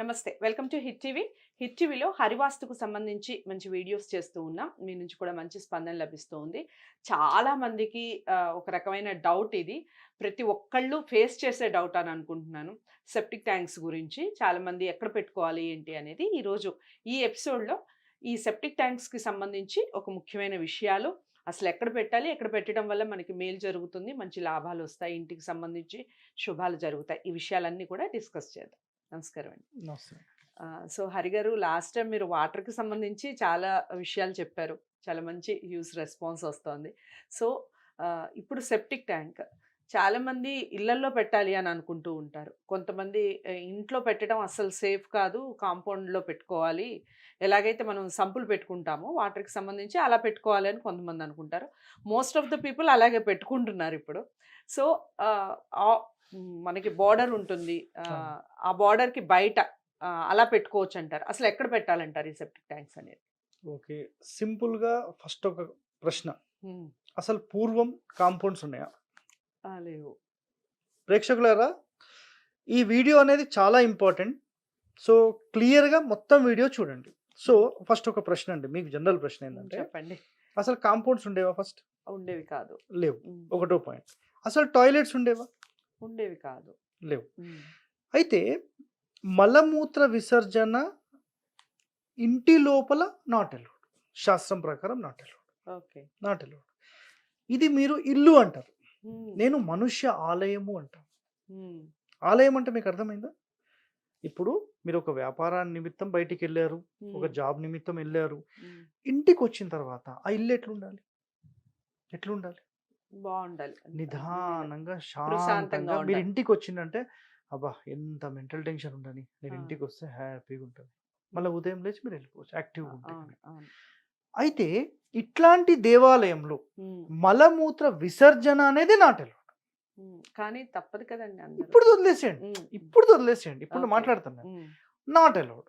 నమస్తే welcome to Hit TV. Hit టీవీలో హరివాస్తుకు సంబంధించి మంచి వీడియోస్ చేస్తూ ఉన్నాం. మీ నుంచి కూడా మంచి స్పందన లభిస్తూ ఉంది చాలా మందికి ఒక రకమైన డౌట్ ఇది. ప్రతి ఒక్కళ్ళు ఫేస్ చేసే డౌట్ అని అనుకుంటున్నాను. సెప్టిక్ ట్యాంక్స్ గురించి చాలామంది ఎక్కడ పెట్టుకోవాలి ఏంటి అనేది ఈరోజు ఈ ఎపిసోడ్లో ఈ సెప్టిక్ ట్యాంక్స్కి సంబంధించి ఒక ముఖ్యమైన విషయాలు. అసలు ఎక్కడ పెట్టాలి ఎక్కడ పెట్టడం వల్ల మనకి మేలు జరుగుతుంది మంచి లాభాలు వస్తాయి ఇంటికి సంబంధించి శుభాలు జరుగుతాయి. ఈ విషయాలన్నీ కూడా డిస్కస్ చేద్దాం. నమస్కారం అండి. సో హరి గారు లాస్ట్ టైం మీరు వాటర్కి సంబంధించి చాలా విషయాలు చెప్పారు. చాలా మంచి యూస్ రెస్పాన్స్ వస్తుంది. సో ఇప్పుడు సెప్టిక్ ట్యాంక్. చాలామంది ఇళ్ళల్లో పెట్టాలి అని అనుకుంటూ ఉంటారు. కొంతమంది ఇంట్లో పెట్టడం అస్సలు సేఫ్ కాదు. కాంపౌండ్లో పెట్టుకోవాలి. ఎలాగైతే మనం సంపులు పెట్టుకుంటామో వాటర్కి సంబంధించి అలా పెట్టుకోవాలి అని కొంతమంది అనుకుంటారు. మోస్ట్ ఆఫ్ ద పీపుల్ అలాగే పెట్టుకుంటున్నారు ఇప్పుడు. సో మనకి బార్డర్ ఉంటుంది. ఆ, అవును. ఆ బార్డర్కి బయట అలా పెట్టుకోవచ్చు అంటారు అసలు ఎక్కడ పెట్టాలంటారు ఈ సెప్టిక్ ట్యాంక్స్ అనేది? ఓకే. సింపుల్గా ఫస్ట్ ఒక ప్రశ్న. అసలు పూర్వం కాంపౌండ్స్ ఉన్నాయా? లేవు. ప్రేక్షకులారా ఈ వీడియో అనేది చాలా ఇంపార్టెంట్. సో క్లియర్గా మొత్తం వీడియో చూడండి. సో ఫస్ట్ ఒక ప్రశ్న అండి. మీకు జనరల్ ప్రశ్న ఏంటంటే చెప్పండి. అసలు కాంపౌండ్స్ ఉండేవా ఫస్ట్? ఉండేవి కాదు. లేవు. ఒకటో పాయింట్. అసలు టాయిలెట్స్ ఉండేవా? ఉండేవి కాదు. లేవు. అయితే మలమూత్ర విసర్జన ఇంటి లోపల నాట్ అలౌడ్. శాస్త్రం ప్రకారం not allowed. Okay. Not allowed. ఇది మీరు ఇల్లు అంటారు. నేను మనుష్య ఆలయము అంటాను. ఆలయం అంటే మీకు అర్థమైందా? ఇప్పుడు మీరు ఒక వ్యాపార నిమిత్తం బయటికి వెళ్ళారు ఒక జాబ్ నిమిత్తం వెళ్ళారు. ఇంటికి వచ్చిన తర్వాత ఆ ఇల్లు ఎట్లుండాలి? ఎట్లుండాలి? బాగుండాలి నిదానంగా శాంతంగా మీరు. ఇంటికి వచ్చిందంటే అబ్బా! ఎంత మెంటల్ టెన్షన్ ఉండని నేను. ఇంటికి వస్తే హ్యాపీగా ఉంటుంది మళ్ళీ ఉదయం లేచి మీరు వెళ్ళిపోవచ్చు. యాక్టివ్గా అవును, ఉంటుంది. అయితే ఇట్లాంటి దేవాలయంలో మలమూత్ర విసర్జన అనేది నాటెలు కానీ తప్పదు కదండి ఇప్పుడు వదిలేసేయండి. ఇప్పుడు వదిలేసేయండి. ఇప్పుడు. మాట్లాడుతున్నాను ఉమ్, నాట్ అలౌడ్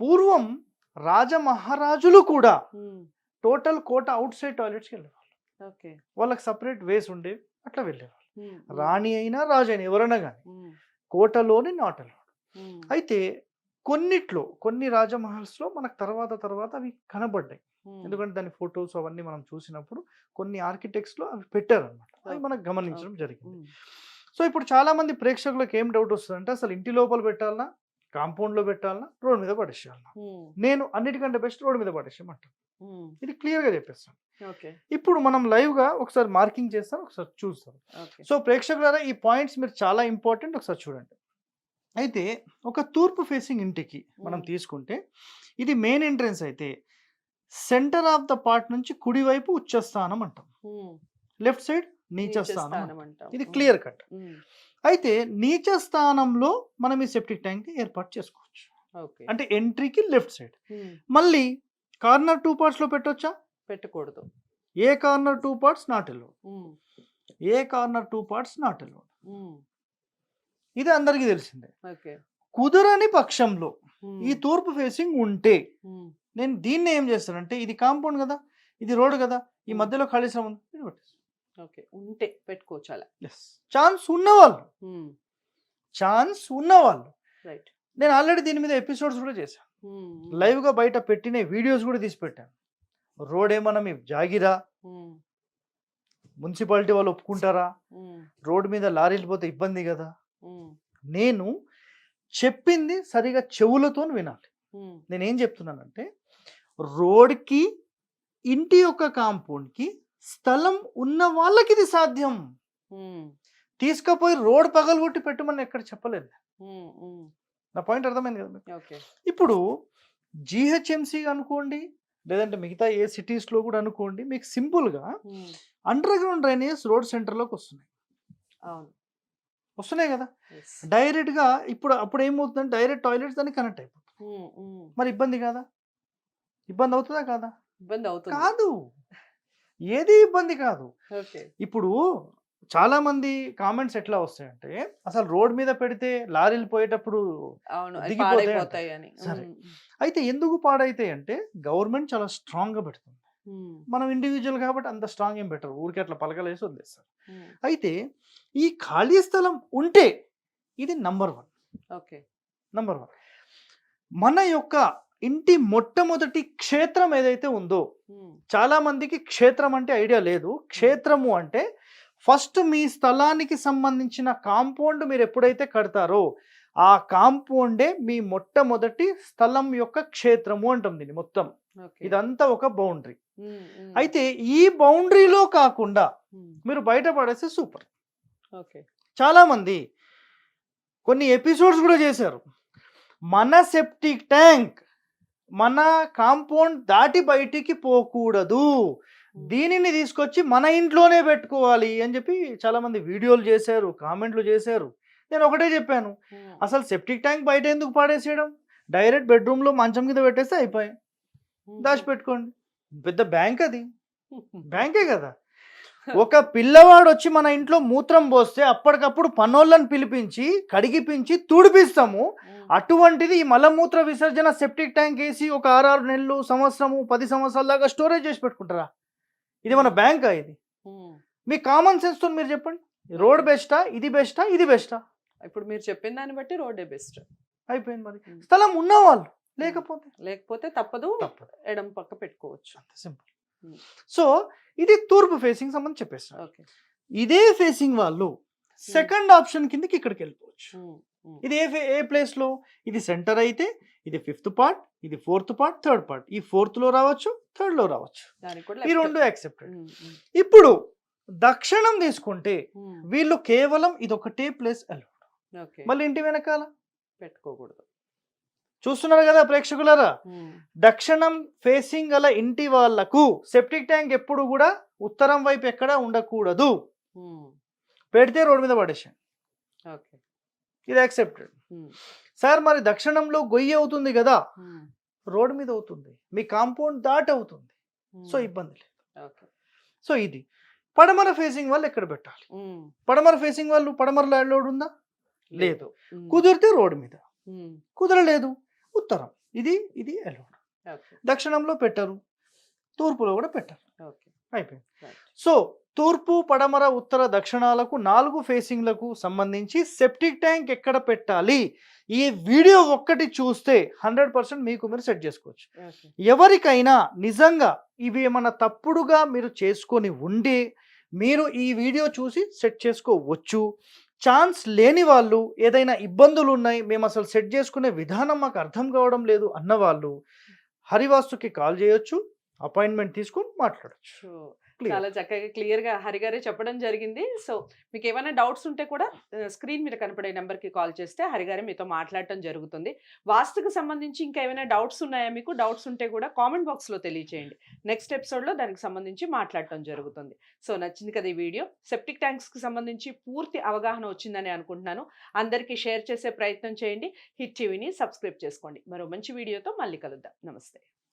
పూర్వం రాజమహారాజులు కూడా టోటల్ కోట అవుట్ సైడ్ టాయిలెట్స్కి ఓకే వాళ్ళకి సపరేట్ వేస్ ఉండేవి అట్లా వెళ్ళేవాళ్ళు. రాణి అయినా రాజు అయినా ఎవరైనా కానీ కోటలోని నాట్ అలౌడ్ ఉమ్, అయితే కొన్నిట్లో కొన్ని రాజమహల్స్లో మనకు తర్వాత తర్వాత అవి కనబడ్డాయి. ఎందుకంటే దాని ఫొటోస్ అవన్నీ మనం చూసినప్పుడు కొన్ని ఆర్కిటెక్ట్స్లో అవి పెట్టారనమాట అవి. మనకు గమనించడం జరిగింది. సో ఇప్పుడు చాలా మంది ప్రేక్షకులకు ఏం డౌట్ వస్తుందంటే అసలు ఇంటి లోపల పెట్టాలనా? కాంపౌండ్లో పెట్టాలనా రోడ్ మీద పడేసేయాలనా ఉమ్, నేను అన్నిటికంటే బెస్ట్ రోడ్ మీద పడేసేయమంటాను ఇది క్లియర్గా చెప్పేస్తాను. ఇప్పుడు మనం లైవ్గా ఒకసారి మార్కింగ్ చేస్తాం ఒకసారి చూస్తాం సో ప్రేక్షకులారా ఈ పాయింట్స్ మీరు చాలా ఇంపార్టెంట్ ఒకసారి చూడండి. అయితే ఒక తూర్పు ఫేసింగ్ ఇంటికి మనం. తీసుకుంటే ఇది మెయిన్ ఎంట్రన్స్ అయితే సెంటర్ ఆఫ్ ద పార్ట్ నుంచి కుడివైపు ఉచ్చస్థానం అంటాం. లెఫ్ట్ సైడ్ నీచ నీచ స్థానం స్థానం అంటాం. అంటాం. ఇది క్లియర్ కట్. అయితే నీచ స్థానంలో మనం ఈ సెప్టిక్ ట్యాంక్ ఏర్పాటు చేసుకోవచ్చు. ఓకే. అంటే ఎంట్రీకి లెఫ్ట్ సైడ్ మళ్ళీ కార్నర్ టూ పార్ట్స్లో పెట్టొచ్చా? పెట్టకూడదు. ఏ corner two parts not um, ఏ corner two parts not um, ఇది అందరికీ తెలిసిందే. ఓకే. కుదరని పక్షంలో ఈ తూర్పు ఫేసింగ్ ఉంటే నేను దీన్ని ఏం చేస్తానంటే ఇది కాంపౌండ్ కదా ఇది రోడ్ కదా ఈ. మధ్యలో ఖాళీ స్థలం ఉంది. ఓకే ఉంటే పెట్టుకోవచ్చు అలా. ఛాన్స్ ఉన్నవాళ్ళు. ఛాన్స్ ఉన్నవాళ్ళు. రైట్. నేను ఆల్రెడీ దీని మీద ఎపిసోడ్స్ కూడా చేశాను ఉమ్, ఉమ్, లైవ్గా బయట పెట్టిన వీడియోస్ కూడా తీసి పెట్టాను రోడ్ ఏమన్నా మీ జాగిరా మున్సిపాలిటీ వాళ్ళు ఒప్పుకుంటారా? రోడ్ మీద లారీలు పోతే ఇబ్బంది కదా? నేను చెప్పింది సరిగా చెవులతో వినాలి. నేనేం చెప్తున్నానంటే రోడ్కి ఇంటి యొక్క కాంపౌండ్కి స్థలం ఉన్న వాళ్ళకి ఇది సాధ్యం తీసుకుపోయి రోడ్ పగలగొట్టి పెట్టమని ఎక్కడ చెప్పలేదు. నా పాయింట్ అర్థమైంది కదా ఇప్పుడు జిహెచ్ఎంసి అనుకోండి లేదంటే మిగతా ఏ సిటీస్లో కూడా అనుకోండి మీకు సింపుల్గా అండర్ గ్రౌండ్ డ్రైనేజ్ రోడ్ సెంటర్లోకి వస్తున్నాయి. వస్తున్నాయి కదా. డైరెక్ట్గా ఇప్పుడు అప్పుడు ఏమవుతుందంటే డైరెక్ట్ టాయిలెట్స్ దానికి కనెక్ట్ అయిపోతుంది మరి ఇబ్బంది కాదా? ఇబ్బంది అవుతుందా కాదా? ఇబ్బంది అవుతుంది. కాదు. ఏది ఇబ్బంది కాదు. ఇప్పుడు చాలా మంది కామెంట్స్ ఎట్లా వస్తాయంటే అసలు రోడ్ మీద పెడితే లారీలు పోయేటప్పుడు దిగిపోతాయి సరే. అయితే ఎందుకు పాడైతాయి అంటే గవర్నమెంట్ చాలా స్ట్రాంగ్గా పెడుతుంది మనం ఇండివిజువల్ కాబట్టి అంత స్ట్రాంగ్ ఏం పెట్టరు. ఊరికే అట్లా పలకలేసి వదిలేస్తారు. ఉమ్, అయితే ఈ ఖాళీ స్థలం ఉంటే ఇది number one. Okay. Number one. మన యొక్క ఇంటి మొట్టమొదటి క్షేత్రం ఏదైతే ఉందో చాలా మందికి క్షేత్రం అంటే ఐడియా లేదు. క్షేత్రము అంటే ఫస్ట్ మీ స్థలానికి సంబంధించిన కాంపౌండ్ మీరు ఎప్పుడైతే కడతారో ఆ కాంపౌండే మీ మొట్టమొదటి స్థలం యొక్క క్షేత్రము అంటాం దీన్ని మొత్తం. ఇదంతా ఒక బౌండరీ. అయితే ఈ బౌండరీలో కాకుండా మీరు బయట పడేస్తే సూపర్. ఓకే. చాలా మంది కొన్ని ఎపిసోడ్స్ కూడా చేశారు. మన సెప్టిక్ ట్యాంక్ మన కాంపౌండ్ దాటి బయటికి పోకూడదు. దీనిని తీసుకొచ్చి మన ఇంట్లోనే పెట్టుకోవాలి అని చెప్పి చాలా మంది వీడియోలు చేశారు కామెంట్లు చేశారు. నేను ఒకటే చెప్పాను అసలు సెప్టిక్ ట్యాంక్ బయట ఎందుకు పాడేసేయడం? డైరెక్ట్ బెడ్రూమ్లో మంచం కింద పెట్టేస్తే అయిపోయాయి. దాచిపెట్టుకోండి. పెద్ద బ్యాంక్ అది. బ్యాంకే కదా. ఒక పిల్లవాడు వచ్చి మన ఇంట్లో మూత్రం పోస్తే అప్పటికప్పుడు పనోళ్ళని పిలిపించి కడిగిపించి తుడిపిస్తాము. అటువంటిది ఈ మలమూత్ర విసర్జన సెప్టిక్ ట్యాంక్ వేసి ఒక ఆరారు నెలలు సంవత్సరము పది సంవత్సరాల దాకా స్టోరేజ్ చేసి పెట్టుకుంటారా? ఇది మన బ్యాంకా ఇది. మీ కామన్ సెన్స్తో మీరు చెప్పండి. రోడ్ బెస్టా? ఇది బెస్టా? ఇది బెస్టా? ఇప్పుడు మీరు చెప్పిన దాన్ని బట్టి రోడ్డే బెస్ట్. అయిపోయింది మరి. స్థలం ఉన్నవాళ్ళు లేకపోతే? లేకపోతే తప్పదు. ఎడం పక్క పెట్టుకోవచ్చు. అంత సింపుల్. సో ఇది తూర్పు ఫేసింగ్ సంబంధించి చెప్పేస్తాను ఓకే. ఇదే ఫేసింగ్ వాళ్ళు సెకండ్ ఆప్షన్ కిందకి ఇక్కడికి వెళ్ళిపోవచ్చు ఇది ఏ ఏ ప్లేస్లో ఇది సెంటర్ అయితే ఇది ఫిఫ్త్ పార్ట్ ఇది ఫోర్త్ పార్ట్ థర్డ్ పార్ట్. ఈ ఫోర్త్లో రావచ్చు. థర్డ్లో రావచ్చు ఈ. రెండు యాక్సెప్టెడ్. ఇప్పుడు దక్షిణం తీసుకుంటే వీళ్ళు కేవలం ఇదొకటే ప్లేస్ అలౌడ్. మళ్ళీ ఇంటి వెనకాల? పెట్టుకోకూడదు. చూస్తున్నారు కదా ప్రేక్షకులారా? దక్షిణం ఫేసింగ్ గల ఇంటి వాళ్ళకు సెప్టిక్ ట్యాంక్ ఎప్పుడు కూడా ఉత్తరం వైపు ఎక్కడా ఉండకూడదు. పెడితే రోడ్డు మీద పడేసాను ఓకే. ఇది యాక్సెప్టెడ్ సార్ మరి దక్షిణంలో గొయ్యి అవుతుంది కదా? రోడ్డు మీద అవుతుంది. మీ కాంపౌండ్ దాటి అవుతుంది సో ఇబ్బంది లేదు. ఓకే. సో ఇది. పడమర ఫేసింగ్ వాళ్ళు ఎక్కడ పెట్టాలి? పడమర ఫేసింగ్ వాళ్ళు పడమరలో లోడ్ ఉందా? లేదు. కుదిరితే రోడ్డు మీద. కుదరలేదు. ఉత్తరం. ఇది ఇది అలౌడ్ దక్షిణంలో పెట్టరు. తూర్పులో కూడా పెట్టరు. ఓకే. అయిపోయింది. సో తూర్పు పడమర ఉత్తర దక్షిణాలకు నాలుగు ఫేసింగ్లకు సంబంధించి సెప్టిక్ ట్యాంక్ ఎక్కడ పెట్టాలి? ఈ వీడియో ఒక్కటి చూస్తే హండ్రెడ్ పర్సెంట్ మీకు మీరు సెట్ చేసుకోవచ్చు. ఎవరికైనా నిజంగా ఇవి ఏమన్నా తప్పుడుగా మీరు చేసుకొని ఉండి మీరు ఈ వీడియో చూసి సెట్ చేసుకోవచ్చు. ఛాన్స్ లేని వాళ్ళు ఏదైనా ఇబ్బందులు ఉన్నాయి మేము అసలు సెట్ చేసుకునే విధానం మాకు అర్థం కావడం లేదు అన్న వాళ్ళు హరివాస్తుకి కాల్ చేయొచ్చు అపాయింట్మెంట్ తీసుకొని మాట్లాడచ్చు. చాలా చక్కగా క్లియర్గా హరి గారే చెప్పడం జరిగింది. సో మీకు ఏమైనా డౌట్స్ ఉంటే కూడా స్క్రీన్ మీద కనపడే నెంబర్కి కాల్ చేస్తే హరి గారే మీతో మాట్లాడటం జరుగుతుంది. వాస్తుకు సంబంధించి ఇంకా ఏమైనా డౌట్స్ ఉన్నాయా మీకు? డౌట్స్ ఉంటే కూడా కామెంట్ బాక్స్లో తెలియచేయండి. నెక్స్ట్ ఎపిసోడ్లో దానికి సంబంధించి మాట్లాడటం జరుగుతుంది. సో నచ్చింది కదా ఈ వీడియో? సెప్టిక్ ట్యాంక్స్కి సంబంధించి పూర్తి అవగాహన వచ్చిందని అనుకుంటున్నాను. అందరికీ షేర్ చేసే ప్రయత్నం చేయండి. హిట్ టీవీని సబ్స్క్రైబ్ చేసుకోండి. మరో మంచి వీడియోతో మళ్ళీ కలుద్దాం. నమస్తే.